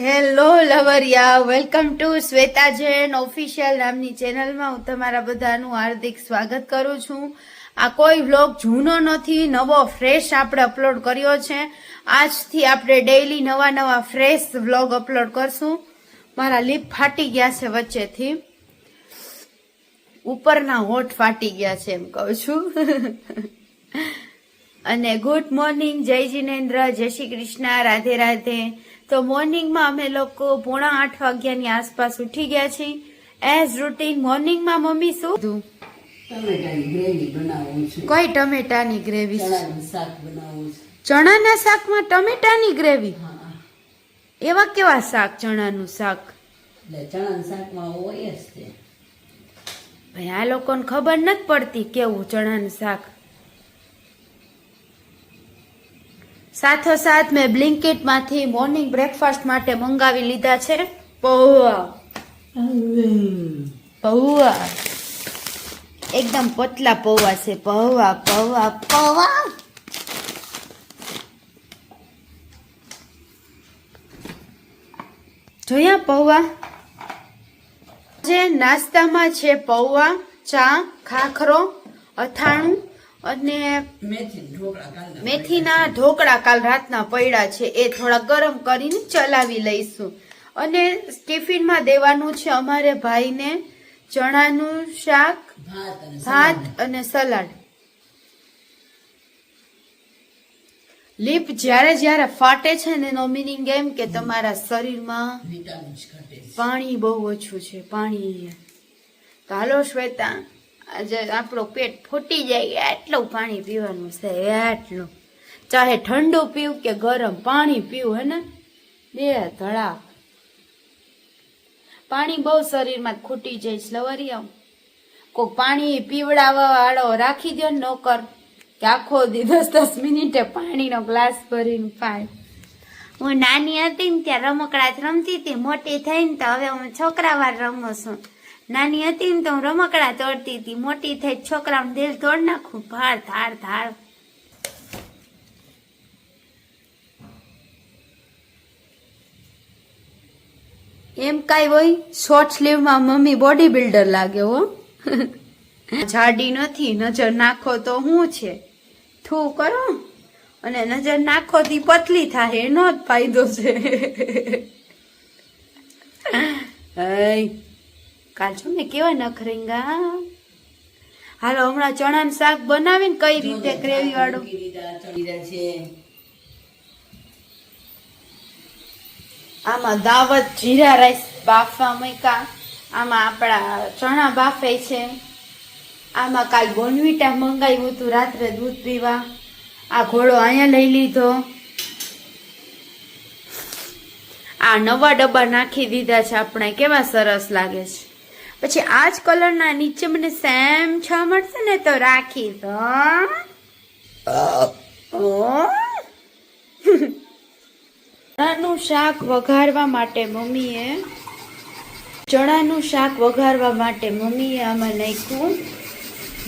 Hello લવરિયા welcome to Shweta Jain official નામની ચેનલમાં હું તમારા બધાનું હાર્દિક સ્વાગત કરું છું. આ કોઈ વ્લોગ જૂનો નથી, નવો ફ્રેશ આપણે અપલોડ કર્યો છે. આજથી આપણે ડેઈલી નવા નવા ફ્રેશ વ્લોગ અપલોડ કરશું. મારા લીપ ફાટી ગયા છે વચ્ચેથી. ઉપરના હોઠ ફાટી ગયા છે, એમ કહું છું. અને ગુડ મોર્નિંગ જય જીનેન્દ્ર જય શ્રી કૃષ્ણ રાધે રાધે. તો મોર્નિંગમાં અમે લોકો પોણા આઠ વાગ્યાની આસપાસ ઉઠી ગયા છીએ. એઝ રૂટીન મોર્નિંગમાં મમ્મી શું? કીધું? ટમેટાની ગ્રેવી બનાવું છું. કોઈ ટમેટાની ગ્રેવી? શાક બનાવું ચણાના શાકમાં ટમેટાની ગ્રેવી? એવા કેવા શાક ચણાનું શાક? ચણાના શાકમાં હોય જ તે ભાઈ આ લોકોને ખબર નથી પડતી કેવું ચણાનું શાક. સાથોસાથ મેં બ્લિંકેટમાંથી મોર્નિંગ બ્રેકફાસ્ટ માટે મંગાવી લીધા છે. પૌવા. પૌવા. એકદમ પતલા પૌવા છે. પૌવા પૌવા પૌવા. જોયા પૌવા? જે નાસ્તામાં છે પૌવા, ચા, ખાખરો, અથાણું અને મેથીના ઢોકળા કાલ રાતના પડ્યા છે એ થોડા ગરમ કરીને ચલાવી લઈશું અને ટિફિનમાં દેવાનું છે અમારે ભાઈને ચણાનું શાક ભાત અને સલાડ. લીપ જ્યારે જ્યારે ફાટે છે ને એનો મિનિંગ એમ કે તમારા શરીરમાં. પાણી બહુ ઓછું છે પાણી તો હાલો શ્વેતા આજે આપણું પેટ ફૂટી જાય એટલું પાણી પીવાનું છે એટલું ચાહે ઠંડુ પીવું કે ગરમ પાણી પીવું, હે ને? બે ધડા પાણી બહુ શરીરમાં ખૂટી જાય સ્લવરી આમ કોઈક પાણી પીવડાવવા વાળો રાખી દો નોકર, કે આખો દી દસ દસ મિનિટે પાણીનો ગ્લાસ ભરીને પાય હું નાની હતી ને ત્યાં રમકડા જ રમતી હતી, મોટી થઈને તો હવે હું છોકરાવાર રમું છું. નાની હતી ને તો હું રમકડા તોડતી હતી. મોટી થઈ છોકરાનું દિલ તોડ નાખું. ભાર ધાર ધાર. એમ કાંઈ હોય? શોર્ટ સ્લીવમાં મમ્મી બોડી બિલ્ડર લાગે હો. જાડી નથી નજર નાખો તો હું છે? થૂ કરો. અને નજર નાખો થી પતલી થાય એનો જ ફાયદો છે. કાલ છો ને? કેવા નખરેંગા હાલો, હમણાં ચણાનું શાક બનાવીને કઈ રીતે ગ્રેવી વાળું? આમાં દાવત, જીરા રાઈસ બાફવા મૂક્યા આમાં આપણા ચણા બાફે છે. આમાં કાલ બોનવીટા મંગાવ્યું હતું રાત્રે દૂધ પીવા. આ ઘોડો અહીંયા લઈ લીધો. આ નવા ડબ્બા નાખી દીધા છે. આપણે કેવા સરસ લાગે છે. પછી આ જ કલરના નીચે મને સેમ છ મળશે ને તો રાખી દો ચણાનું શાક વઘારવા માટે મમ્મીએ ચણાનું શાક વઘારવા માટે મમ્મીએ આમાં નાખ્યું.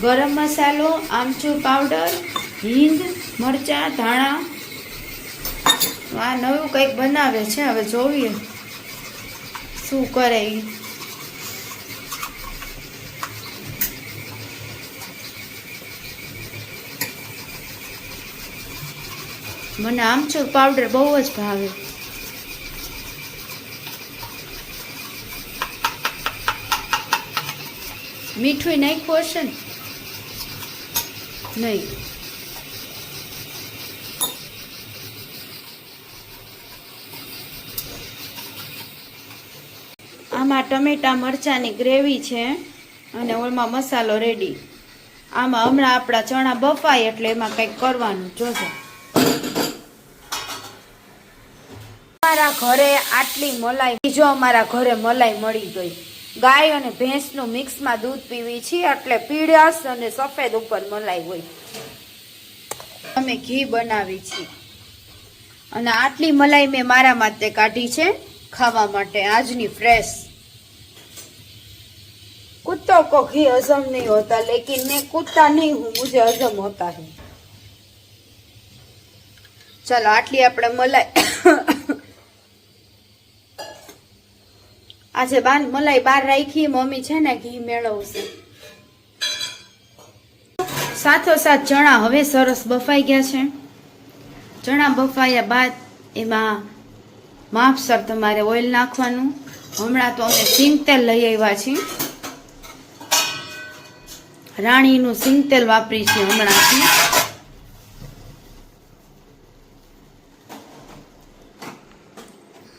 ગરમ મસાલો આમચૂર પાવડર હિંગ મરચા ધાણા. આ નવું કંઈક બનાવે છે હવે જોઈએ. શું કરે મને આમચૂર પાવડર બહુ જ ભાવે. મીઠું નાખ્યું હશે ને? નહીં. આમાં ટમેટા, મરચાંની ગ્રેવી છે અને ઓલમાં મસાલો રેડી આમાં હમણાં આપણા ચણા બફાય એટલે એમાં કંઈક કરવાનું. જોજો અમારા ઘરે આટલી મલાઈ, બીજો અમારા ઘરે મલાઈ મળી ગઈ. ગાય અને ભેંસનું મિક્સમાં દૂધ પીવી છીએ એટલે પીળાશ અને સફેદ ઉપર મલાઈ હોય. અમે ઘી બનાવી છીએ. અને આટલી મલાઈ મેં મારા માટે કાઢી છે ખાવા માટે, આજની ફ્રેશ કૂતો કો ઘી હજમ નહીં હોતા, લેકિન મેં કૂદતા નહીં હું, મુજે હજમ હોતા હે. ચાલો, આટલી આપણે મલાઈ આજે બાન મલાઈ બાર રાખી, મમ્મી છે ને ઘી મેળવશે. સાથોસાથ ચણા હવે સરસ બફાઈ ગયા છે. ચણા બફાયા બાદ એમાં માપસર તમારે ઓઇલ નાખવાનું. હમણાં તો અમે સિંગ તેલ લઈ આવ્યા છીએ. રાણીનું સિંગ તેલ વાપરી છે હમણાંથી.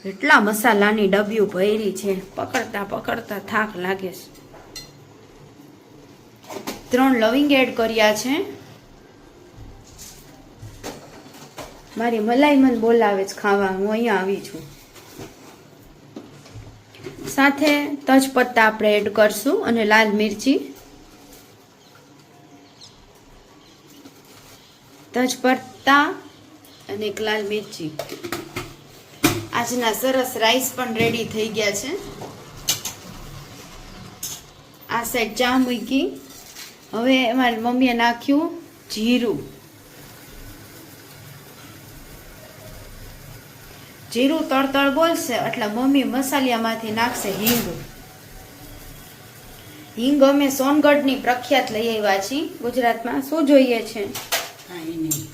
એટલા મસાલાની ડબ્યું ભરી છે. પકડતા પકડતા થાક લાગે છે. ત્રણ લવિંગ એડ કર્યા છે. મારી મલાઈ મન બોલાવે છે ખાવા. હું અહીંયા આવી છું. સાથે તજપત્તા આપણે એડ કરશું અને લાલ મિરચી. તજપત્તા અને એક લાલ મિરચી. આજના સરસ રાઈસ પણ રેડી થઈ ગયા છે. આ સાઈડ ચા મૂકી હવે મારી મમ્મીએ નાખ્યું જીરું. જીરું તળતળ બોલશે, એટલે મમ્મી મસાલિયામાંથી નાખશે હિંગ. હિંગ અમે સોનગઢની પ્રખ્યાત લઈ આવ્યા છીએ. ગુજરાતમાં શું જોઈએ છે? કાંઈ નહીં.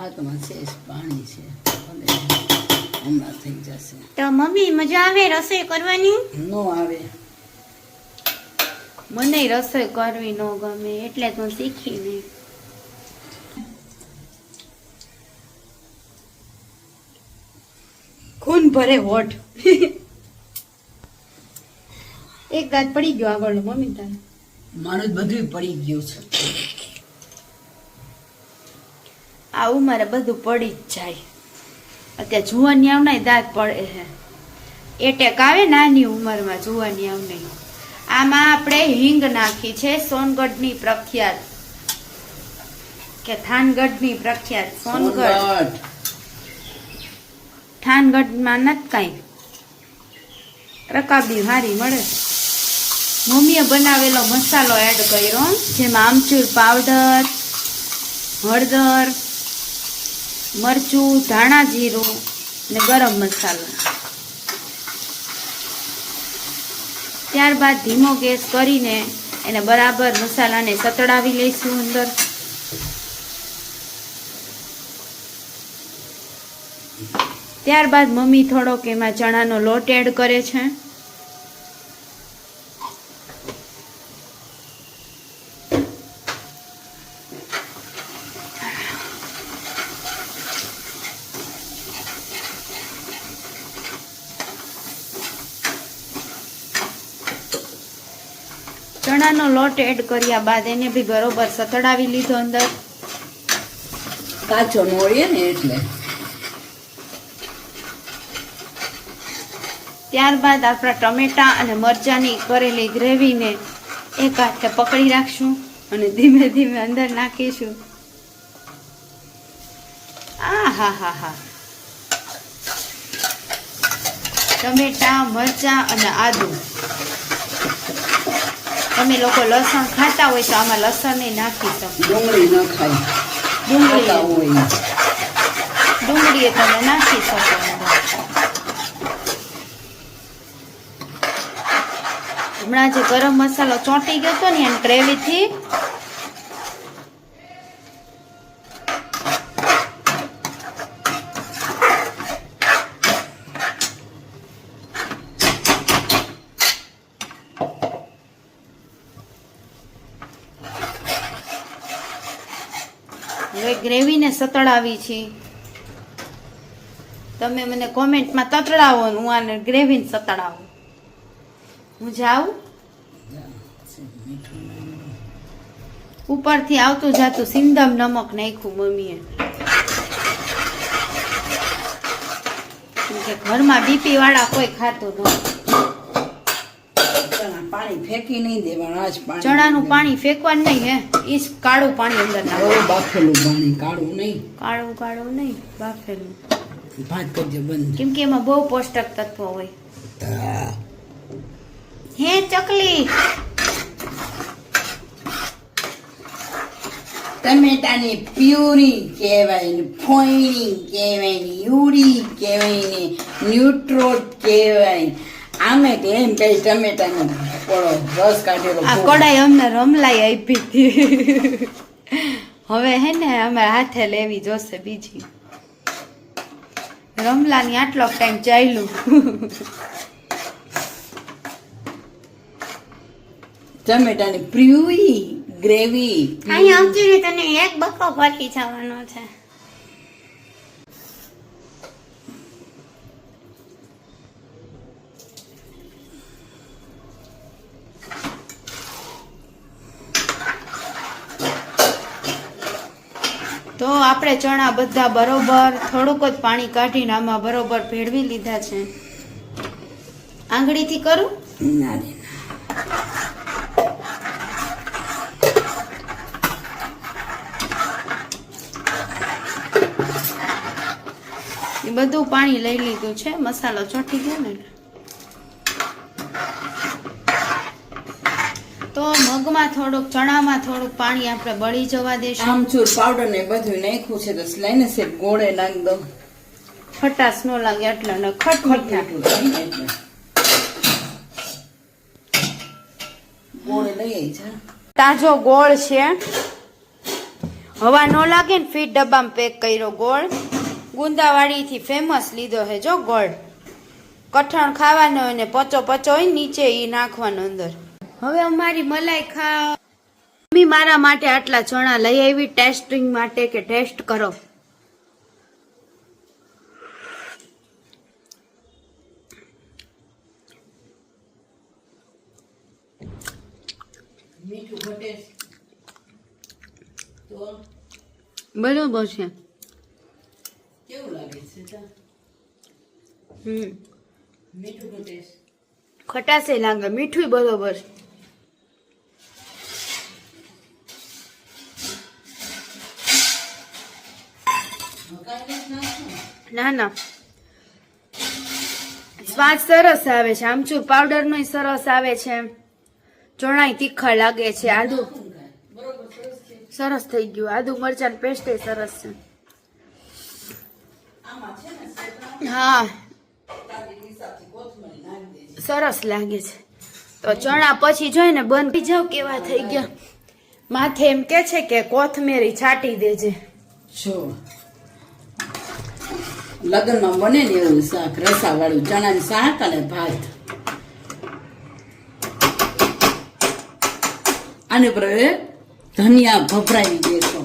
ભાતમાં છે પાણી છે. હમણાં થઈ જશે. તો મમ્મી મજા આવે રસોઈ કરવાની? નો આવે. મને રસોઈ કરવી ન ગમે એટલે તો શીખી નહીં ખૂન ભરે હોઠ. એક દાંત પડી ગયો આગળનો મમ્મી તારે. મારું બધું પડી ગયું છે. આ ઉંમરે બધું પડી જ જાય. અત્યારે જુવાની આવનાય દાંત પડે છે એટેક આવે નાની ઉંમરમાં જુવાની આવનાય. આમાં આપણે હિંગ નાખી છે સોનગઢની પ્રખ્યાત. કે થાનગઢની પ્રખ્યાત સોનગઢ. સોનગઢ. થાનગઢમાં નથી કાંઈ. રકાબી હારી મળે. મમ્મીએ બનાવેલો મસાલો એડ કર્યો જેમાં આમચૂર પાવડર હળદર મરચું, ધાણા જીરું ને ગરમ મસાલો. ત્યારબાદ ધીમો ગેસ કરીને એને બરાબર મસાલાને સતડાવી લઈશું અંદર. ત્યારબાદ મમ્મી થોડોક એમાં ચણાનો લોટ એડ કરે છે. ચણાનો લોટ એડ કર્યા બાદ એને બી બરોબર સતડાવી લીધો અંદર. કાચો નોળીએ ને એટલે. ત્યારબાદ આપણા ટમેટા અને મરચાંની કરેલી ગ્રેવીને એક હાથે પકડી રાખશું અને ધીમે ધીમે અંદર નાખીશું. આ હા હા હા ટમેટા મરચાં અને આદુ. તમે લોકો લસણ ખાતા હોય તો આમાં લસણ નાખી શકો ડુંગળી ન ખાય. ડુંગળી હોય. ડુંગળી એ તમે નાખી શકો હમણાં જે ગરમ મસાલો ચોંટી ગયો હતો ને એમ ગ્રેવીથી ગ્રેવીને સતળાવી છે. તમે મને કોમેન્ટમાં તતડાવો હું આને ગ્રેવીને સતળાવું. હું જાઉં? ઉપરથી આવતું જાતું સિંધમ નમક નાખ્યું મમ્મીએ. ઘરમાં બીપી વાળા કોઈ ખાતું નથી પાણી ફેંકી નહીં દેવાનું આજ પાણી ચણાનું પાણી ફેંકવાનું નહીં હે? ઈ જ કાળું પાણી અંદર નાખવાનું બાફેલું પાણી કાળું નહીં. કાળું કાળું નહીં બાફેલું. ભાત કરજો બંધ. કેમ કે એમાં બહુ પોષક તત્વો હોય. હે ચકલી! ટમેટાની પ્યુરી કહેવાય ને ફોઈણી કહેવાય ને યુરી કહેવાય ને ન્યુટ્રોટ કહેવાય. આમે તે એમ કઈ ટમેટાનો ઓળો રસ કાઢેલો આ. કડાઈ અમને રમલાઈ આપી હતી. હવે હે ને અમે હાથે લેવી જોશે બીજી. રમલાની આટલો ટાઈમ ચાલ્યું. ટમેટાની પ્યુરી ગ્રેવી. અહીંયા આવતી તને એક બકો ભરી જવાનો છે. તો આપણે ચણા બધા બરોબર થોડુંક જ પાણી કાઢીને આમાં બરોબર ભેળવી લીધા છે. આંગળીથી કરું. એ બધું પાણી લઈ લીધું છે. મસાલો ચોંટી ગયો ને તો મગમાં થોડુંક ચણામાં થોડુંક પાણી આપણે બળી જવા દેશું. આમચૂર પાવડર ને બધું નાખ્યું છે તો લઈને છે ગોળે નાખી દો ખટાશ ન લાગે એટલે ને ખટ મીઠા. મીઠું થાય ને એટલે. ગોળે લઈ તાજો ગોળ છે. હવા ન લાગે ને ફીટ ડબ્બામાં પેક કર્યો ગોળ. ગુંદાવાડીથી ફેમસ લીધો છે જો ગોળ. કઠણ ખાવાનો અને પચો પચો હોય નીચે એ નાખવાનો અંદર. હવે અમારી મલાઈ ખા મમ્મી મારા માટે આટલા ચણા લઈ આવી ટેસ્ટિંગ માટે કે ટેસ્ટ કરો? બરોબર છે. કેવું લાગે છે હમ. મીઠું ખટાશે લાગે મીઠું બરોબર છે. ના ના. સ્વાદ સરસ આવે છે. આમચૂર પાવડર નો સરસ આવે છે. ચણાઈ તીખા લાગે છે. આદુ સરસ થઈ ગયું. આદુ મરચાં પેસ્ટ સરસ છે. હા. સરસ લાગે છે. તો ચણા પછી જોઈને બંધ થઈ જાવ કેવા થઈ ગયા. માથે એમ કે છે કે કોથમેરી છાંટી દેજે. જો. લગ્નમાં બને ને એવું શાક રસા વાળું ચણાનું શાક અને ભાત. આને પર ધનિયા ભભરાવી દેશો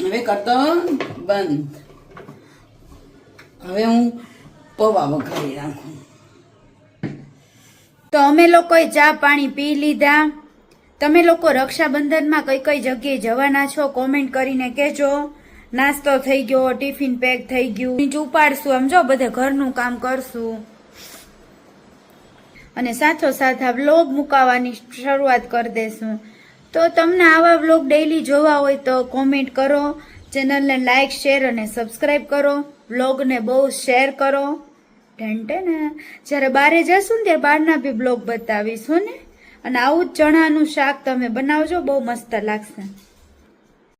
હવે કરતો બંધ. હવે હું પૌવા વઘારી રાખું. તો અમે લોકોએ ચા પાણી પી લીધા. તમે લોકો રક્ષાબંધનમાં કઈ કઈ જગ્યાએ જવાના છો? કોમેન્ટ કરીને કહેજો. નાસ્તો થઈ ગયો, ટિફિન પેક થઈ ગયું. નીચે ઉપાડશું, આમ જો બધે ઘરનું કામ કરશું. અને સાથોસાથ આ વ્લોગ મુકાવાની શરૂઆત કરી દેશું. તો તમને આવા વ્લોગ ડેઈલી જોવા હોય તો કોમેન્ટ કરો, ચેનલને લાઇક શેર અને સબસ્ક્રાઇબ કરો. વ્લોગને બહુ શેર કરો. ટેન્ટે ને જ્યારે બારે જશું ને ત્યારે બહારના બી બ્લોગ બતાવીશું ને? અને આવું જ ચણાનું શાક તમે બનાવજો, બહુ મસ્ત લાગશે.